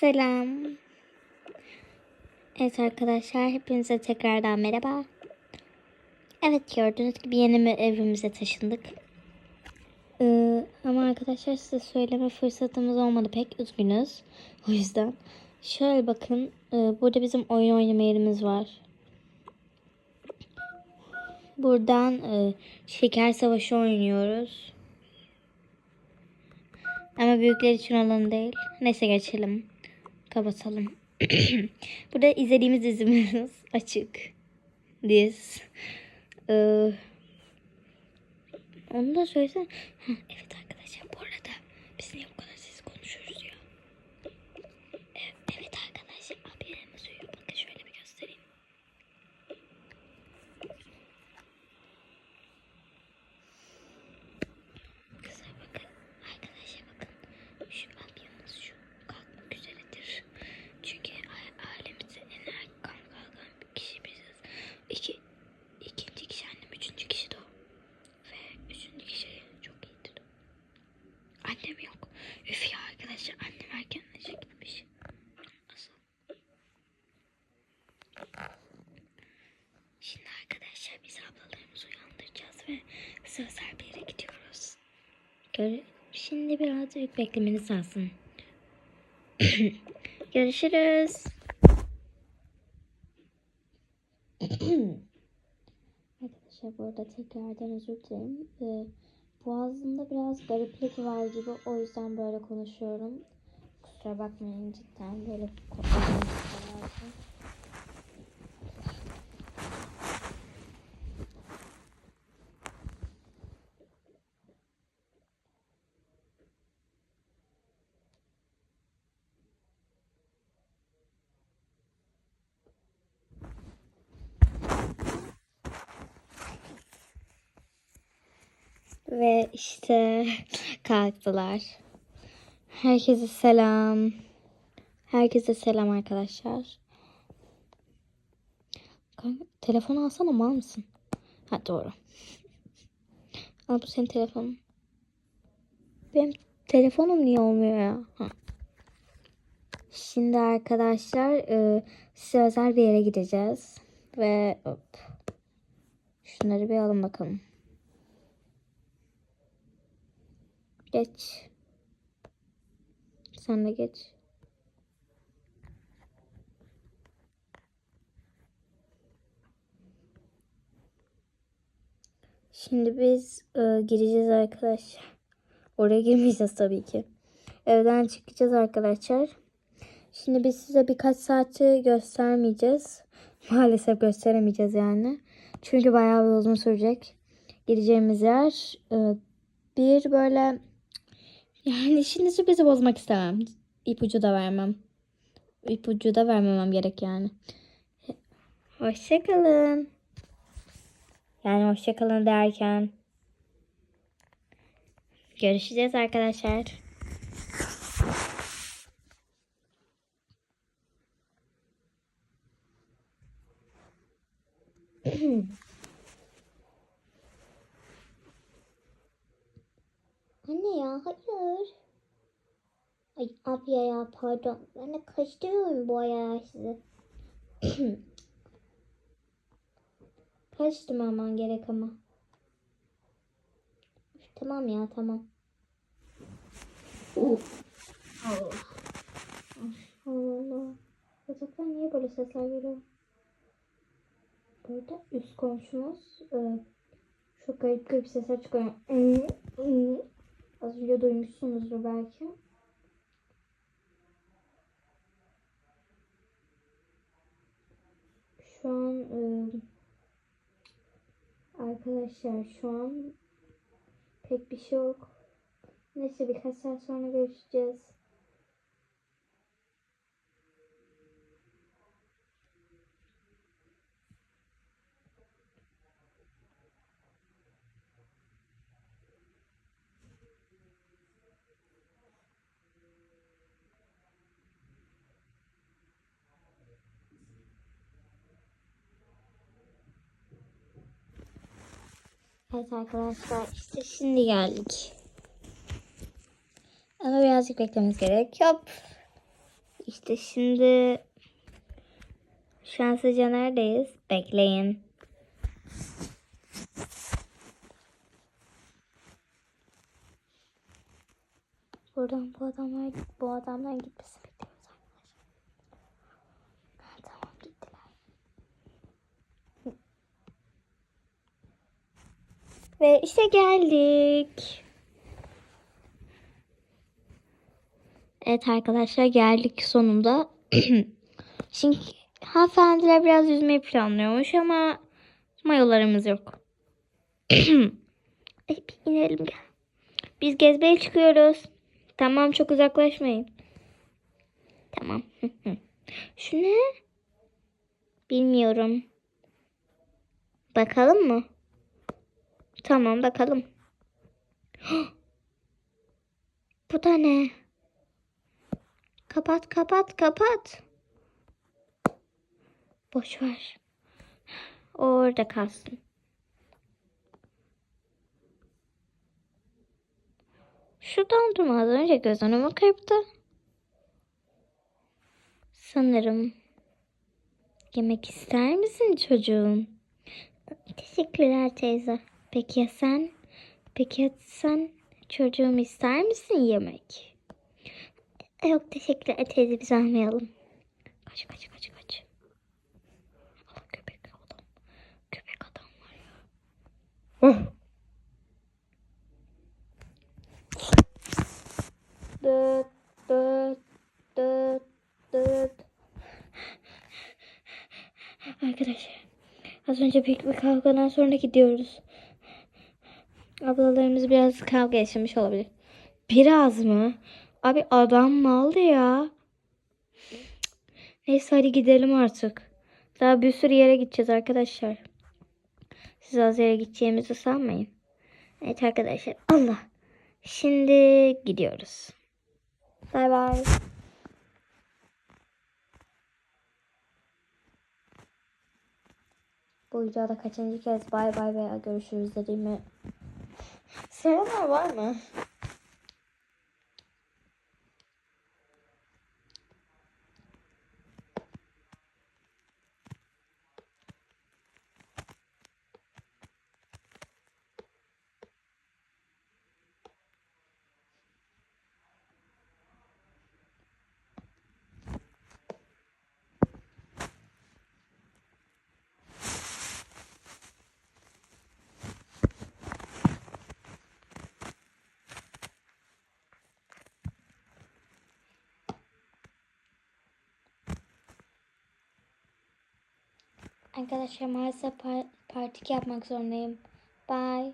Selam. Evet arkadaşlar hepinize tekrardan merhaba. Evet gördüğünüz gibi yeni bir evimize taşındık. Ee, ama arkadaşlar size söyleme fırsatımız olmadı pek üzgünüz. O yüzden. Şöyle bakın e, burada bizim oyun oynama yerimiz var. Buradan e, şeker savaşı oynuyoruz. Ama büyükler için olan değil. Neyse geçelim. Kapatalım. Burada izlediğimiz dizimiz açık. Diz. Ee, onu da söylesene. Ha, evet arkadaşlar bu arada biz niye bu kadar ses konuşuyoruz ya? Evet, evet arkadaşlar abilerimiz uyuyor. Bakın şöyle bir göstereyim. Kızlar bakın. Arkadaşlar bakın. Şu ambiyanız şu. Kalkmak üzeredir. Çünkü a- ailemizde en erken kalkan bir kişi biziz. İki, ikinci kişi annem, üçüncü kişi de o. Ve üçüncü kişi çok iyidir. Annem yok. Üf ya arkadaşlar annem erkenleşe gitmiş. Nasıl? Şimdi arkadaşlar biz ablalarımızı uyandıracağız ve sözel bir yere gidiyoruz. Gör Şimdi birazcık beklemeniz lazım. Görüşürüz. Arkadaşlar bu arada tekrardan özür dilerim. Ee, boğazımda biraz gariplik var gibi o yüzden böyle konuşuyorum. Kusura bakmayın cidden böyle konuşuyorum. Ve işte kalktılar. Herkese selam. Herkese selam arkadaşlar. Telefonu alsana mal mısın? Ha doğru. Al bu senin telefonun. Benim telefonum niye olmuyor ya? Ha. Şimdi arkadaşlar e, size özel bir yere gideceğiz. Ve hop. Şunları bir alın bakalım. Geç. Sen de geç. Şimdi biz e, gireceğiz arkadaşlar. Oraya girmeyeceğiz tabii ki. Evden çıkacağız arkadaşlar. Şimdi biz size birkaç saati göstermeyeceğiz. Maalesef gösteremeyeceğiz yani. Çünkü bayağı bir uzun sürecek. Gideceğimiz yer e, bir böyle yani şimdi sürprizi bozmak istemem. İpucu da vermem. İpucu da vermemem gerek yani. Hoşçakalın. Yani hoşçakalın derken. Görüşeceğiz arkadaşlar. Ya hayır. Ay abi ya, pardon. Ben de kaçtırıyorum bu ayağı sizi. Kaçtırmaman gerek ama. Tamam ya tamam. Allah Allah. Yataktan niye böyle sesler geliyor? Burada üst komşumuz e, çok garip garip sesler çıkıyor. Az önce duymuşsunuzdur belki. Şu an e, arkadaşlar şu an pek bir şey yok. Neyse birkaç saat sonra görüşeceğiz. Evet arkadaşlar işte şimdi geldik. Ama birazcık beklememiz gerek. Hop. İşte şimdi şanslıca neredeyiz? Bekleyin. Buradan bu adamlar bu adamlar gitmesi bekliyoruz arkadaşlar. Ha, tamam gittiler. Ve işte geldik. Evet arkadaşlar geldik sonunda. Şimdi hanımefendiler biraz yüzmeyi planlıyormuş ama mayolarımız yok. Ay, bir inelim gel. Biz gezmeye çıkıyoruz. Tamam çok uzaklaşmayın. Tamam. Şu ne? Bilmiyorum. Bakalım mı? Tamam bakalım. Bu da ne? Kapat kapat kapat. Boş ver. Orada kalsın. Şu dondurma az önce göz önüme kırptı. Sanırım. Yemek ister misin çocuğum? Teşekkürler teyze. Peki ya sen? Peki ya sen çocuğum ister misin yemek? Yok teşekkürler teyze biz almayalım. Kaç kaç kaç kaç. Allah köpek adam. Köpek adam var ya. Dıt dıt dıt dıt. Arkadaşlar az önce büyük bir kavgadan sonra gidiyoruz. Ablalarımız biraz kavga yaşamış olabilir. Biraz mı? Abi adam maldı ya. Neyse hadi gidelim artık. Daha bir sürü yere gideceğiz arkadaşlar. Siz az yere gideceğimizi sanmayın. Evet arkadaşlar. Allah. Şimdi gidiyoruz. Bay bay. Bu videoda kaçıncı kez bay bay veya görüşürüz dediğimi Selamlar var mı? Arkadaşlar maalesef par- partik yapmak zorundayım. Bye.